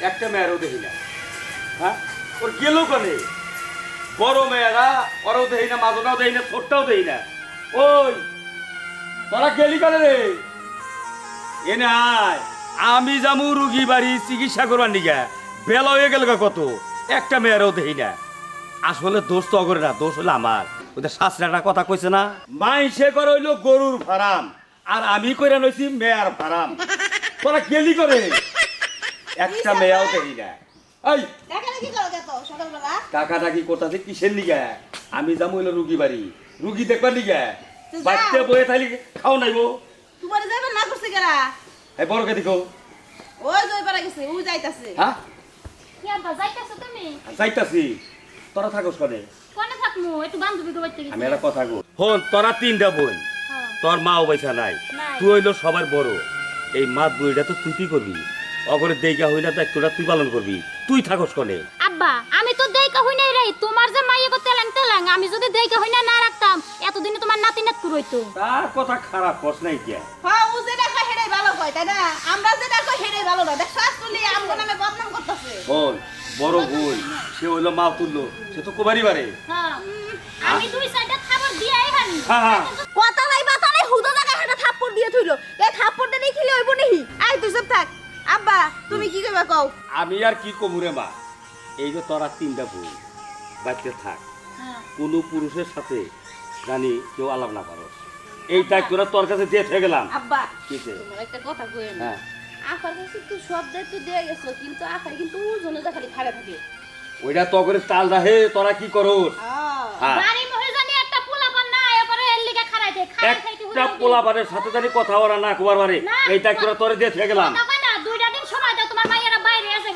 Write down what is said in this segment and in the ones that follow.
একটা মেয়েরও দেখি না। হ্যাঁ? ওর গেল কানে? বড় মেয়েরা, ওরাও দেখি না মাদনাও দেখি না, ছোটটাও দেখি না। ওই, তোরা গেলি কানে রে? এনে আয় আমি যামু রুগী বাড়ি চিকিৎসা করবার নিগা। বেলা হয়ে গেল কত? একটা মেয়েরও দেখি না। আসলে দোষ তো অগরে না, দোষ হলো আমার। ওদের একটা কথা কইছে না? মাইসে করে হইল গরুর ফার্ম, আর আমি কইরা নইছি মেয়ার ফার্ম। তোরা গেলি করে একটা মেয়াও দেখি না। এই কাকা টাকি কোথাতে কিসের নিগা আমি যাব হইল রুগী বাড়ি। রুগী দেখবার যাও। বাচ্চা বয়ে থাকলে খাও নাইবো তোমার যাইবার না করছে গেরা এই বড়কে দেখো? ওই জয় পারা গেছে ও যাইতাছে। হ্যাঁ? কি আব্বা যাইতাছো তুমি? যাইতাছি। তোরা থাকোস কনে? কোনে থাকমু? একটু বান্ধবী গো বাইতে আমি গেছি একটা কথা কই। হন তোরা তিনটা বোন। হ্যাঁ। তোর মা পয়সা নাই। নাই। তুই হইল সবার বড়। এই মাত বইটা তো তুই কি করবি? অগরে দেইকা হইনা তো একটুটা তুই পালন করবি। তুই থাকস কনে? আব্বা আমি তো দেইকা হই নাই রে। তোমার যে মাইয়ে গো তেলাং তেলাং আমি যদি দেইকা হই না না রাখতাম। এতদিনে তোমার নাতি নাত রইতো। তার কথা খারাপ কস নাই কিয়া হ্যাঁ ও যেটা কয় সেটাই ভালো কয় তাই না? আমরা যেটা কই সেটাই ভালো না। দেখ শাশুড়ি আমগো নামে বদনাম করতেছে। হন বড় বোন সে হইল মা তুললো সে তো কোবারি বারে হ্যাঁ আমি দুই সাইডে খাবার দিয়াই হ্যাঁ হ্যাঁ কথা নাই বাতা নাই হুদো জায়গা হেটা থাপ্পড় দিয়ে থইলো। এই থাপ্পড় দিয়ে খেলে হইব নাহি? আই তুই সব থাক। আব্বা তুমি কি কইবা কও? আমি আর কি কমু রে মা? এই যে তোরা তিনটা বোন বাচ্চা থাক। হ্যাঁ। কোনো পুরুষের সাথে জানি কেউ আলাপ না পারো এইটা করে তোর কাছে দিয়ে থেকে গেলাম। আব্বা কিসে তোমার একটা কথা কই হ্যাঁ। আফার কাছে তো সব দায়িত্ব দিয়ে গেছো কিন্তু আফার কিন্তু ওজনে যা খালি খাড়া থাকে ওইটা তো করে চাল রাহে তোরা কি করোস হ্যাঁ। বাড়ি মহে জানি একটা পোলা পান না এবারে এর লিগা খারাই দে খাই খাইতে একটা পোলাপানের সাথে জানি কথা ওরা না কুবার বারে এইটা করে তোরে দিয়ে থেকে গেলাম কথা কই না দুইটা দিন সময় দাও তোমার মাইয়েরা বাইরে আছে গো দেখছ এই,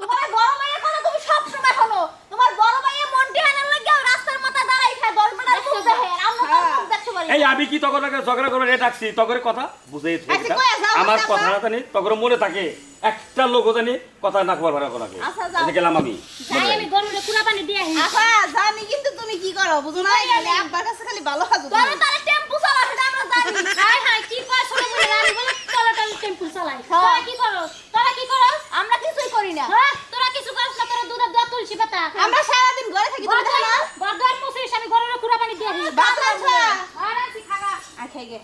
তোমার বড় ভাইয়ের কথা তুমি সব সময় শোনো। তোমার বড় ভাইয়ের মনটি হানার লাগে রাস্তার মাথা দাঁড়াই খায় দশ মিনিট দেখে আমরা তো দেখতে পারি এই আমি কি তখন আগে ঝগড়া করে রে ডাকছি। তগরে কথা? বুঝে আচ্ছা, আমার কথা না জানি তগরে মনে থাকে। একটা লোক জানি কথা না কুবার বারে কোনাকে আচ্ছা, গেলাম আমি। আমি গরুরে কুড়া পানি দিয়ে আসি। আফা জানি কিন্তু তুমি কি করো? বুঝো না খালি আব্বার কাছে খালি ভালো হাজু তোরে তারে টেম্পু চালা আমরা জানি। হাই হাই কি কয় ছোট আমি বলে? চলে চলে। চালাই। কি করো? কি করো আমরা কিছুই করি না। হ্যাঁ তোরা কিছু করছ না তোরা দুধের দোয়া তুলসী পাতা। আমরা সারাদিন ঘরে থাকি তুমি দেখো না। বরদোয়ার মুসিস আমি গরুরে কুড়া পানি দিয়ে ভাত আছে আর আছি খাগা। আর খাই গে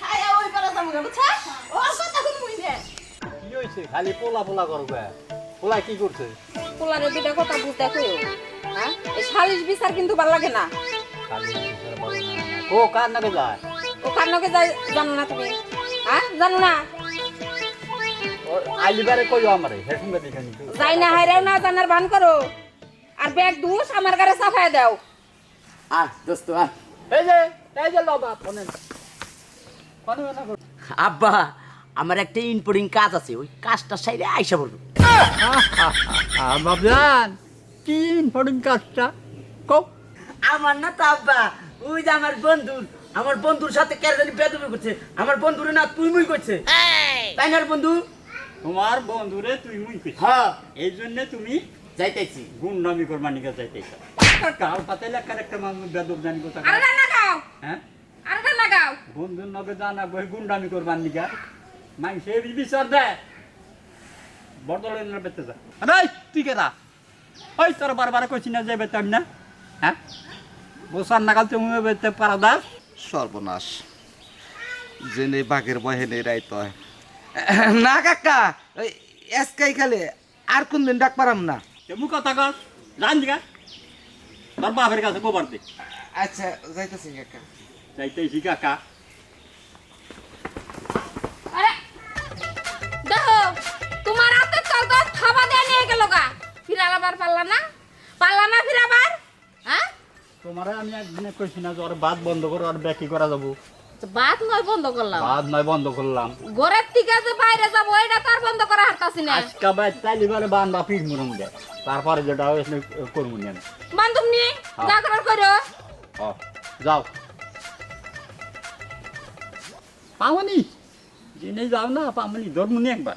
খায়া ওই পারা যাব গে বুঝছা ও কথা কোন মুই দে কি হয়েছে খালি পোলা পোলা করবে। পোলা কি করছে? পোলারে দুটা কথা বুঝতে কইও হ্যাঁ? এই সালিশ বিচার কিন্তু ভালো লাগে না। ও কার নাকে যায়? ও কান্নকে যাই জানো না তুমি? হ্যাঁ? জানো না? আইলিবারে কইও আমারে হে সঙ্গে যাই না হাইরাও না জানার ভান করো। আর ব্যাগ দুষ আমার গাড়ি সাফাই দাও। আহ দোস্ত আহ এই যে এই যে লবা ফোনে ফোনে না কর আব্বা আমার একটা ইম্পোর্টিং কাজ আছে ওই কাজটা সাইডে আইসা বাবজান কি ইম্পর্টেন্ট কাজটা? কো আমার না তো আব্বা ওই যে আমার বন্ধু আমার বন্ধুর সাথে কেন জানি বেদবি করছে। আমার বন্ধুর না তুই মুই করছে তাই না বন্ধু? তোমার বন্ধুরে তুই মুই হ্যাঁ। এই জন্য তুমি যাইতেছি গুন্ডামি করবা নিকে যাইতেছ কাল পাতে লেখার একটা মানুষ বেদব জানি কথা আর না গাও। হ্যাঁ? আর না গাও। বন্ধুর নগে জানা বই গুন্ডামি করবার নিকা মাইসে বিচার দেয় বদলের না বেতে যা। আরে তুই কেটা ওই তোর বারবার কইছি না যে বেতাম না। হ্যাঁ? বসার নাগাল তুমি বেতে পারা দাস সর্বনাশ। জেনে বাঘের বহেনে রাইত হয়। না কাকা। এসকাই খালে আর কোন দিন ডাক পারাম না। তেমু কথা কস। জান দিগা তোর বাপের কাছে গোবর দে। আচ্ছা যাইতেছি কাকা। যাইতেছি কাকা। আরে দেখো তোমার হাতে চাল তো খাবা দিয়ে নিয়ে গেল গা। ফিরালাবার পারলা না? পারলা না ফিরাবার? হ্যাঁ? তোমারে আমি একদিনে কইছি না যে ওর বাদ বন্ধ করো আর ব্যাকি করা যাব। বাদ নয় বন্ধ করলাম। বাদ নয় বন্ধ করলাম। ঘরের থেকে যে বাইরে যাব এটা তো আর বন্ধ করা হারতাছি না। পামনি বাই চাইলি বারে বান বাপির মুরুম দে তারপরে যেটা করব নি আমি বান্ধব নি যা করার করো। ও, যাও। পামানি জেনে যাও না পামানি ধর্মনি একবার।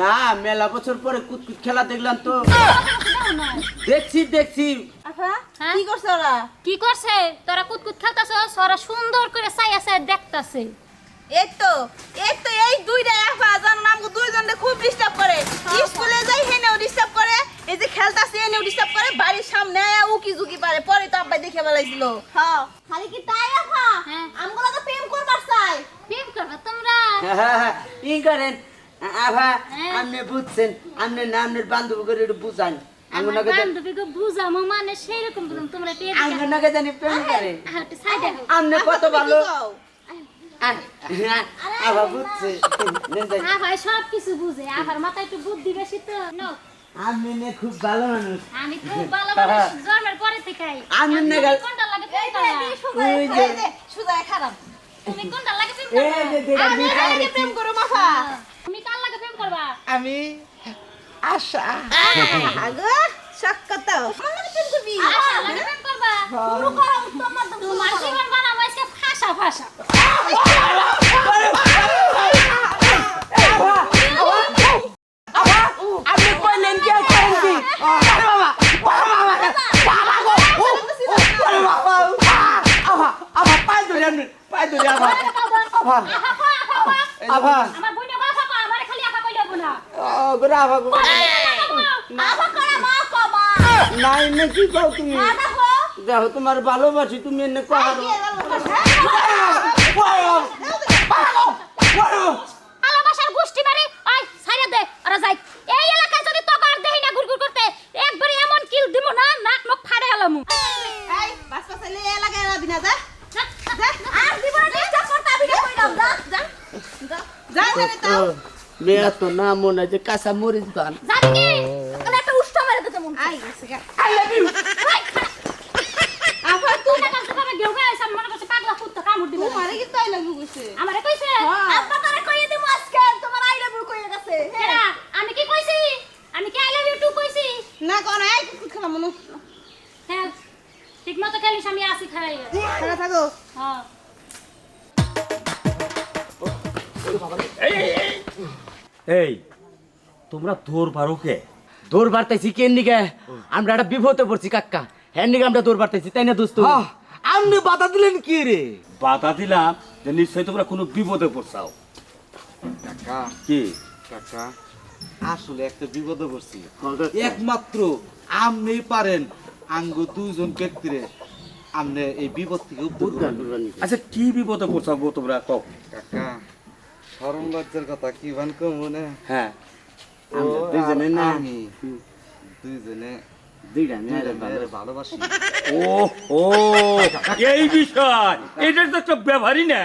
না মেলা বছর পরে কুতকুত খেলা দেখলাম তো। দেখছি দেখছি। হ্যাঁ? কি করছে ওরা? কি করছে? তোরা কুত কুত খেলতাছো ওরা সুন্দর করে চাই আছে দেখতাছে। এই তো এই তো এই দুইটা আফা জানো না আমাকে দুইজনে খুব ডিস্টার্ব করে। স্কুলে যাই হেনেও ডিস্টার্ব করে এই যে খেলতাছে এনেও ডিস্টার্ব করে বাড়ির সামনে আয়া উকি ঝুঁকি পারে পরে তো আব্বাই দেখে বেলাইছিল হ্যাঁ। খালি কি তাই আফা? হ্যাঁ। আমগুলো তো প্রেম করবার চাই। প্রেম করবা তোমরা? ই করেন আভা হ্যাঁ। আপনি বুঝছেন আপনি না আপনার বান্ধব করে একটু বুঝান। আমার আঙ্গুনাকে বান্ধবীকে বুঝামো মানে সেরকম বুঝাম তোমরা টের আঙ্গুনাকে জানি প্রেম করে। হাতে সাইডে আপনি কত ভালো। কি কও? আ- আ- আভা বুঝছে। নেন যাই। আ ভাই সব কিছু বুঝে। আবার মাথায় একটু বুদ্ধি বেশি তো নো। নে খুব ভালো মানুষ। আমি খুব ভালো মানুষ জন্মের পরে থেকে আমি আপনি কোনটা লাগে এই যে সুগার ওই যে এই যে সুজায় খারাপ। তুমি কোনটা লাগে প্রেম এই করবা? যে যেটা আমি বিচার এই যে প্রেম করো মাফা। তুমি কার লাগে প্রেম করবা? আমি আশা। আগো সাক্ষাৎ আমার নামে প্রেম করবি? আশা লাগে প্রেম করবা? শুরু করো উত্তম মাধ্যম তোমার জীবন বানাবো আজকে ফাঁসা ফাঁসা। আভা আভা পাই ধরে আপনি আভা আভা আভা আমার বইনে বাফা কো আমারে খালি আফা কইলো না ও গোরা আভা গো আফা করে মা কমা। নাই কি কও তুমি? দেখো। তোমার ভালোবাসি তুমি এনে কহারো ভালোবাসার গোষ্ঠী বাড়ি ওই ছাইরে দে যাই। এই এলাকায় যদি তোকে আর দেই না গুড়গুড় করতে একবারে এমন কিল দিব না নাক মুখ ফাড়ে আলামু এই বাস পাস এলে এ রাবি না যা। আর জীবনে ডিস্টার্ব করতে আমি না কইলাম যা যা। যা জানে তাও। মেয়া তো না মনে হয় যে কাঁচা মরিচ গান যাবি কি ওখানে একটা এই তোমরা দৌড় পারো কে? দৌড় বাড়তেছি কেন নিকে আমরা একটা বিপদে পড়ছি কাকা হ্যাঁ নিকে আমরা দৌড় বাড়তেছি তাই না দোস্ত? আপনি বাধা দিলেন কি রে? বাধা দিলাম যে নিশ্চয়ই তোমরা কোনো বিপদে পড়ছাও। কাকা কি? কাকা আসলে একটা বিপদে পড়ছি। একমাত্র আপনি পারেন আঙ্গ দুইজন ব্যক্তিরে আপনি এই বিপদ থেকে। আচ্ছা কি বিপদে পড়ছাও তোমরা? কও। কাকা সরম লজ্জার কথা কি ভান কম হ্যাঁ। দুইজনে না। আমি দুইজনে দুইটা দুইটা ভালোবাসি। ও ও এই বিষয় এটা তো একটা ব্যাপারই না।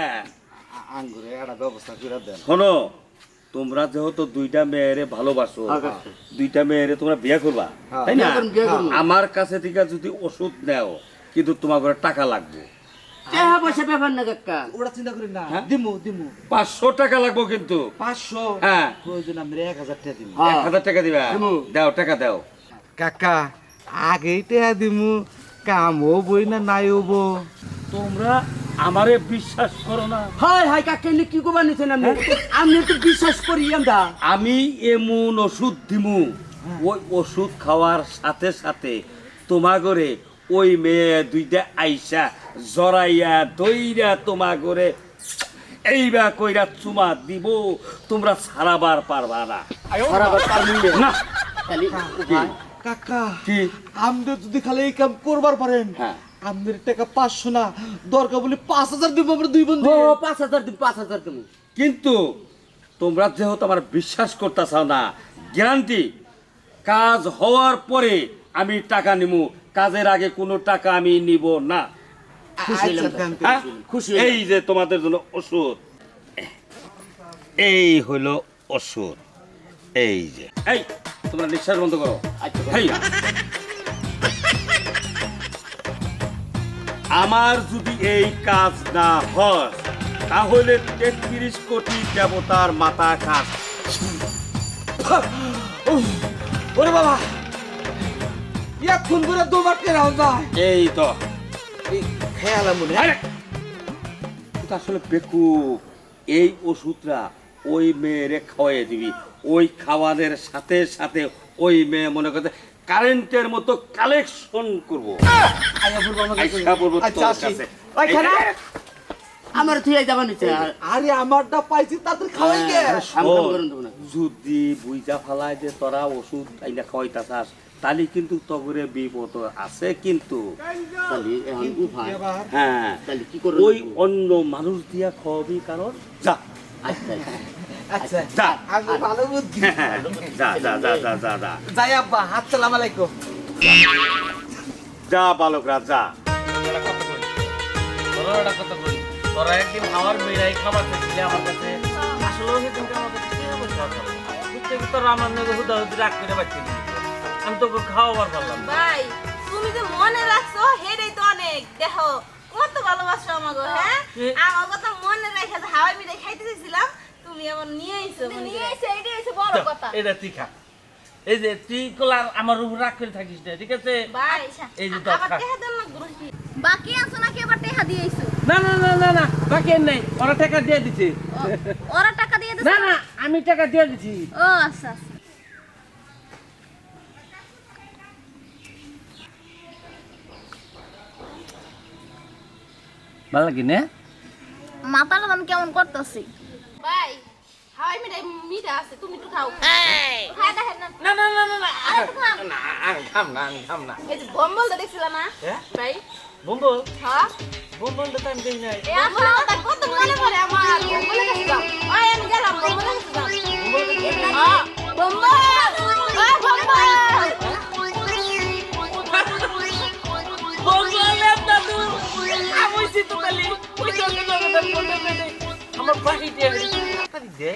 আঙ্গুরে একটা ব্যবস্থা করে দেন। শোনো তোমরা যেহেতু দুইটা মেয়েরে ভালোবাসো দুইটা মেয়েরে তোমরা বিয়ে করবা হ্যাঁ। তাই না। আমার কাছে থেকে যদি ওষুধ নেও কিন্তু তোমার ঘরে টাকা লাগবে। টাকা পয়সা ব্যাপার না কাকা। ওরা চিন্তা করি না। হ্যাঁ? দিমু দিমু। পাঁচশো টাকা লাগবে কিন্তু। পাঁচশো? হ্যাঁ। প্রয়োজন আমরা এক হাজার টাকা দিমু। এক হাজার টাকা দিবা? দিমু। দাও টাকা দাও। কাকা আগেই টাকা দিমু। কাম না নাই হব তোমরা আমারে বিশ্বাস করো না। হাই হাই কাকা এনে কি কোবা নিছেন আপনি? আমি তো বিশ্বাস করি আমরা। আমি এমন ওষুধ দিমু। ওই ওষুধ খাওয়ার সাথে সাথে তোমার ঘরে ওই মেয়ে দুইটা আইসা জড়াইয়া দইরা তোমার ঘরে এইবা কইরা চুমা দিব তোমরা সারাবার পারবা না। খারাপ পারবি না। কাকা কি? আপনি যদি খালি এই কাম করবার পারেন হ্যাঁ। আপনার টাকা পাঁচশো না দরকার বলে পাঁচ হাজার দিব আমরা দুই বন্ধু। পাঁচ হাজার দিন পাঁচ হাজার তুমি কিন্তু তোমরা যেহেতু আমার বিশ্বাস করতেছাও না গ্যারান্টি কাজ হওয়ার পরে আমি টাকা নিমু। কাজের আগে কোনো টাকা আমি নিব না। খুশি আচ্ছা, হ্যাঁ? এই যে তোমাদের জন্য ওষুধ। এই হইল ওষুধ। এই যে। এই তোমরা নিঃশ্বাস বন্ধ করো। আচ্ছা, আমার যদি এই কাজ না হয় তাহলে তেত্রিশ কোটি দেবতার মাথা কাজ ওরে বাবা! এখন করে দুবার যায়। এই তো। এই খেয়াল মনে! আসলে বেকুব। এই ওই মেয়েরে খাওয়াই দিবি। ওই খাওয়ানোর সাথে সাথে ওই মেয়ে মনে করতে কারেন্টের মতো কালেকশন করব। আচ্ছা। ওইখানে? আমার তুই যাবা নিচে আরে আমারটা পাইছি তাদের খাওয়াই গে যদি বুঝা ফালায় যে তোরা ওষুধ আইনা খাওয়াইতাছাস তাহলে কিন্তু তগরে বিপদ আছে কিন্তু হ্যাঁ। ওই অন্য মানুষ দিয়া খাওয়াবি কারণ যা। আচ্ছা যা। ভালো বুদ্ধি। যা বালকরা তোরা একদিন আমার মেয়েরাই খাবার খেয়েছিলি আমার কাছে। আসলে সেদিনকে আমার কাছে কে বসে আছে? বুঝতে কি তোরা আমার নাকি হুদা হুদি রাগ করে বাচ্চা আমি তোকে খাওয়াবার পারলাম ভাই তুমি যে মনে রাখছো হেডেই তো অনেক। দেখো কত ভালোবাসো আমাকে হ্যাঁ? আমার কথা মনে রেখে হাওয়াই মিঠাই খাইতে চাইছিলাম তুমি আমার নিয়ে আইছো নিয়ে। এসে এটাই হচ্ছে বড় কথা। এটা তুই খা। এই যে তুই কোলার আমার উপর রাগ করে থাকিস না ঠিক আছে? ভাই এই যে বাকি আছো নাকি এবার টেহা দিয়ে আইছো? না না না না না বাকি নাই ওরা টাকা দিয়ে দিছে। ওরা টাকা দিয়ে দিছে? না না আমি টাকা দিয়ে দিছি। ও আচ্ছা আচ্ছা। ভালো লাগে না? মাথাটা আমি কেমন করতেছি? ভাই হাওয়াই মিঠাই মিঠা আছে তুমি একটু খাও। দেখেন না। না না না না আমি খাম না আমি খাম না। এই যে বম্বলটা দেখছিলাম না? হ্যাঁ? ভাই। বম্বল? হ্যাঁ। বম্বল তো আমি দেই নাই। কত মনে পড়ে আমার বম্বলে কাছে যাও ওই আমি গেলাম বম্বলে কাছে যাও হ্যাঁ বম্বল বম্বল। আমি তো তালি ওই জন্য জন্য বম্বল দে আমার বাকি দিয়ে তাড়াতাড়ি দে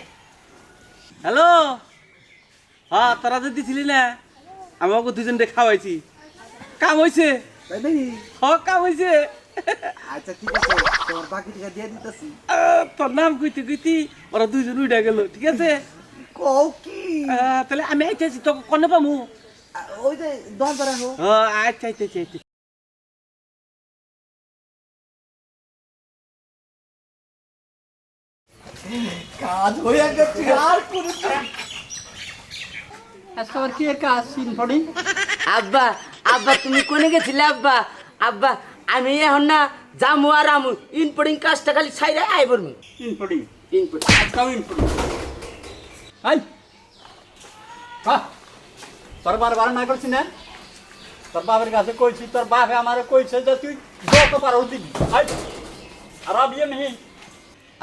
হ্যালো? হ্যাঁ তোরা যে দিছিলি না আমাকে দুজন রে খাওয়াইছি। কাম হইছে? তাই নাকি? হ কাম হইছে। আচ্ছা ঠিক আছে তোমার বাকি টাকা দিয়ে দিতেছি। তোর নাম কইতে কইতি ওরা দুইজন উইডা গেল ঠিক আছে? কও কি? তাহলে আমি আইতেছি তোকে কনে পামু? ওই যে দশ বার রাখো আচ্ছা আচ্ছা আচ্ছা। কাজ হয়ে গেছে আর কোনো আজকে আবার কি কাজ সিন পড়ি? আব্বা আব্বা তুমি কোনে গেছিলে আব্বা? আব্বা আমি এখন না জামু আর আমু ইনপোর্টিং কাজটা খালি ছাইরে আই পড়মি। ইন পড়ি। ইনপোর্টিং আজকাও ইন পড়ি। আই বাহ তোর বারবার না করছি না? তোর বাবার কাছে কইছি তোর বাপে আমারে কইছে যে তুই যত পারো দিবি আই আর আবিয়ে নেই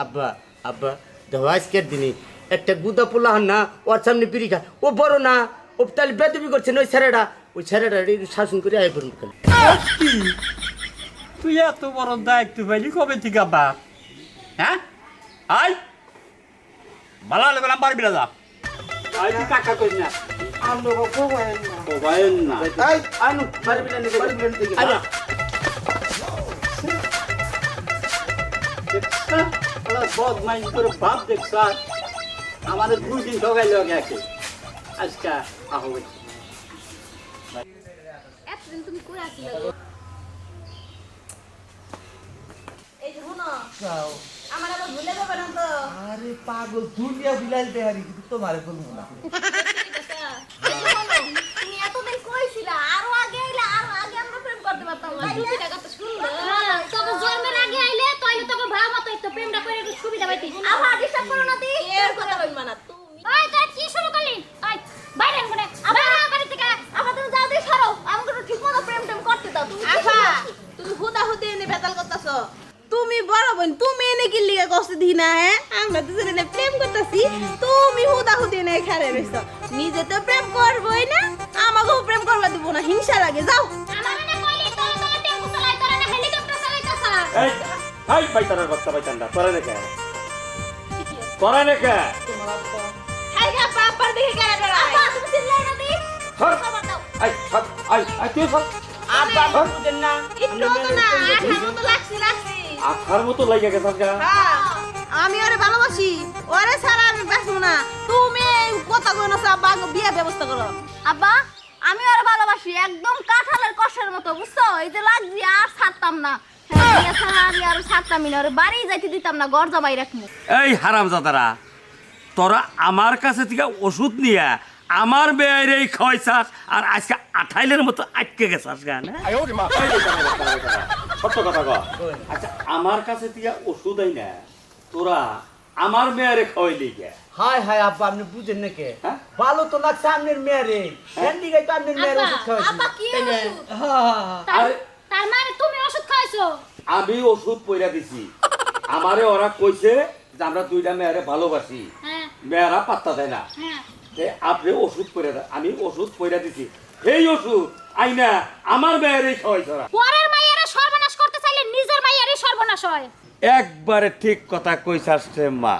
আব্বা আব্বা দেখো আজকের দিনে একটা গুদা পোলা হন না ওর সামনে পিড়ি খা ও বড় না ও তাহলে বেদবি করছে ওই ছেলেটা। ওই ছেলেটা শাসন করে আয় পড়মি খালি। কি? তুই এত বড় দায়িত্ব পাইলি কবে থেকে বাপ হ্যাঁ? আই ভালো হলে গেলাম পারবি না যা। আই তুই কাকা না। আমরা না। না। এই আনু পারবি না বদমাইশ করে বাপ দেখছা আমাদের দুই দিন ঠগাইল একে। আজকে আহো এতদিন তুমি কই আসলে? এই যে শুনো আমার আবার ভুলে যাবে না তো। আরে পাগল দুনিয়া বিলাইতে হারি কিন্তু তোমারে বলব না। তুমি এতদিন কইছিলা আরও আগে আরও আগে আমরা প্রেম করতে পারতাম। কত সুন্দর তোকে জন্মের আগে আইলে তাইলে তোকে একটু প্রেমটা করে একটু সুবিধা পাইতিস আবার ডিস্টার্ব করো না তুই এর কথা কইবা না তুমি। ওই তুই কি শুরু করলি? ওই বাইরে কোনে আবার বাড়ি থেকে আবার তুমি যাও দিয়ে সরো। আমাকে একটু ঠিক মতো প্রেম টেম করতে দাও। তুমি আফা তুমি হুদা হুদি এনে বেতাল করতেছো। তুমি বড় বোন তুমি এনে কি লিগে কষ্ট দি না হ্যাঁ? আমরা দুজনে এনে প্রেম করতেছি তুমি হুদা হুদি এনে খেলে রইছো। নিজে তো প্রেম করবই না আমাকেও প্রেম করবা দিব না হিংসা লাগে যাও। আমার না কইলি তো তো টেম্পু চালাই তোরা না হেলিকপ্টার চালাইতাছ। এই হাই পাইতানার বাচ্চা পাইতানটা তোরা রেখে তোরা রেখে হাই গা পাপার দিকে গেলে বেড়াই আপা তুমি চিল্লাই না দি সর খবর দাও আই সর আই আই তুই সর আব্বা আপনি বুঝেন না একটু তো না আঠার মতো লাগছি লাগছি আঠার মতো লাগে গেছে গা হ্যাঁ, আমি ওরে ভালোবাসি ওরে আমি না তুমি কথা কই না আব্বা বিয়ে ব্যবস্থা করো আব্বা আমি ওর ভালোবাসি একদম কাঁঠালের কষের মতো বুঝছ এই যে লাগছি আর ছাড়তাম না আমি আর ছাড়তামই না বাড়ি যাইতে দিতাম না ঘর জামাই রাখব এই হারামজাদারা তোরা আমার কাছে থেকে ওষুধ নিয়ে আমার বেয়ের এই খাওয়াইছাস আর আজকে আঠাইলের মতো আটকে গেছাস গান সত্য কথা কর আচ্ছা আমার কাছে থেকে ওষুধ আই না তোরা আমার মেয়ারে খাওয়াইলি গে। হায় হায় আব্বা আপনি বুঝেন না কে? হ্যাঁ? ভালো তো লাগছে আপনার মেয়েরে। সেন্ডি গাই তো আপনার মেয়ের ওষুধ খাওয়াইছি। আব্বা কি ওষুধ? তার মানে তুমি ওষুধ খাইছো? আমি ওষুধ পইরা দিছি। আমারে ওরা কইছে যে আমরা দুইটা মেয়ারে ভালোবাসি। হ্যাঁ। মেয়েরা পাত্তা দেয় না। হ্যাঁ। আপনি ওষুধ পইরা আমি ওষুধ পইরা দিছি। এই ওষুধ আইনা আমার মেয়েরই খাওয়াইছ ওরা পরের মাইয়ারে সর্বনাশ করতে চাইলে নিজের মাইয়ারই সর্বনাশ হয়। একবারে ঠিক কথা কইছাস মা।